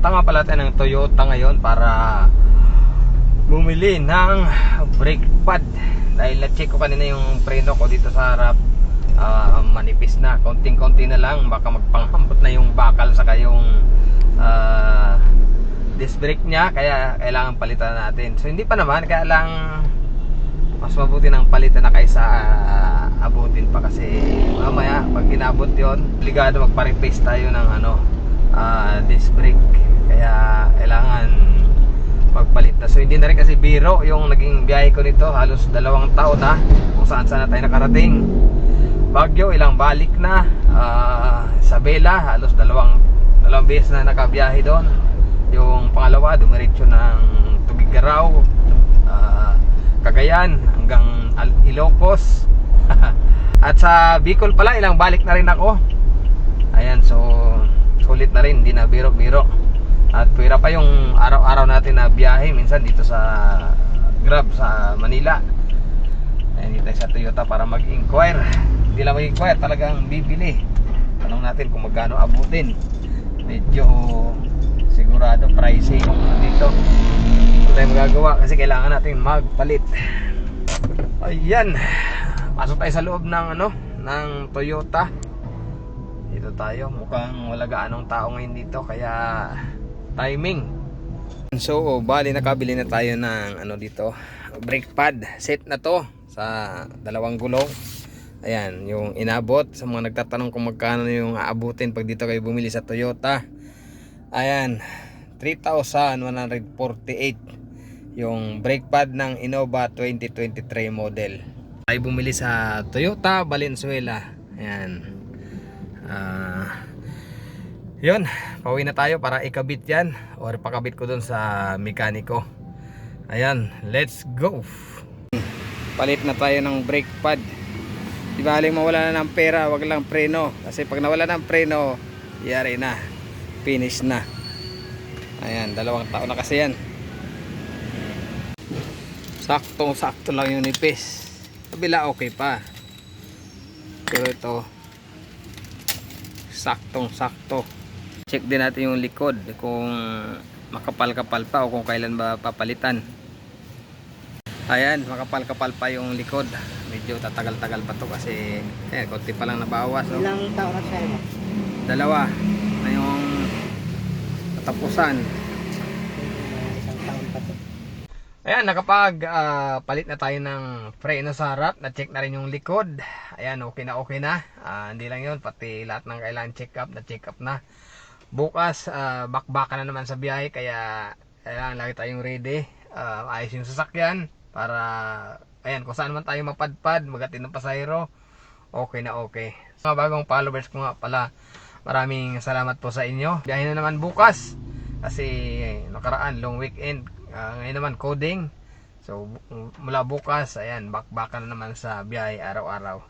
Pupunta nga pala tayo ng Toyota ngayon para bumili ng brake pad. Dahil na-check ko kanina yung preno ko dito sa harap. Ah, manipis na. Konting-konti na lang. Baka magpanghambot na yung bakal sa yung ah, disc brake niya. Kaya kailangan palitan natin. So hindi pa naman. Kaya lang mas mabuti ng palitan na kaysa ah, abutin pa kasi mamaya pag inabot yon obligado magpa-replace tayo ng ano ah, disc brake kaya kailangan magpalit na. So hindi na rin kasi biro yung naging biyahe ko nito. Halos dalawang taon na kung saan saan na tayo nakarating. Baguio ilang balik na. Ah, Isabela halos dalawang dalawang beses na nakabiyahe doon. Yung pangalawa dumiretso ng Tugigaraw ah, Cagayan hanggang Ilocos. At sa Bicol pala ilang balik na rin ako. Ayan so sulit na rin. Hindi na biro-biro at pwera pa yung araw-araw natin na biyahe. Minsan dito sa Grab sa Manila. Ayan dito sa Toyota para mag-inquire. Hindi lang mag-inquire talagang bibili. Tanong natin kung magkano abutin. Medyo sigurado pricey yung dito. Ito tayo magagawa kasi kailangan natin magpalit. Ayan. Pasok tayo sa loob ng ano ng Toyota. Dito tayo. Mukhang wala gaanong tao ngayon dito kaya timing. So bali nakabili na tayo ng ano dito brake pad. Set na to sa dalawang gulong. Ayan yung inabot. Sa mga nagtatanong kung magkano yung aabutin pag dito kayo bumili sa Toyota. Ayan 3,148 yung brake pad ng Innova 2023 model. Tayo bumili sa Toyota Valenzuela. Ayan. Ah yun pauwi na tayo para ikabit yan or pakabit ko dun sa mekaniko. Ayan let's go! Palit na tayo ng brake pad. Di ba haling mawala na ng pera wag lang preno. Kasi pag nawala ng preno yari na. Finish na. Ayan dalawang taon na kasi yan. Saktong sakto lang yung nipis kabila okay pa. Pero ito saktong sakto check din natin yung likod kung makapal kapal pa o kung kailan ba papalitan ayan makapal kapal pa yung likod medyo tatagal tagal pa to kasi ayan konti pa lang nabawas no? Ilang taon na siya dalawa na yung katapusan. Ayan, nakapag ah, palit na tayo ng preno sa harap. Na-check na rin yung likod. Ayan, okay na okay na. Ah, hindi lang yun, pati lahat ng kailangan check up, na-check up na. Bukas, uh, bakbaka na naman sa biyahe, kaya kailangan lagi tayong ready. Ah, ayos yung sasakyan para, ayan, kung saan man tayo mapadpad, magatin ng pasahero, okay na okay. Mga bagong followers ko nga pala, maraming salamat po sa inyo. Biyahe na naman bukas kasi nakaraan long weekend Ah, ngayon naman coding so mula bukas ayan bakbakan na naman sa biyahe araw-araw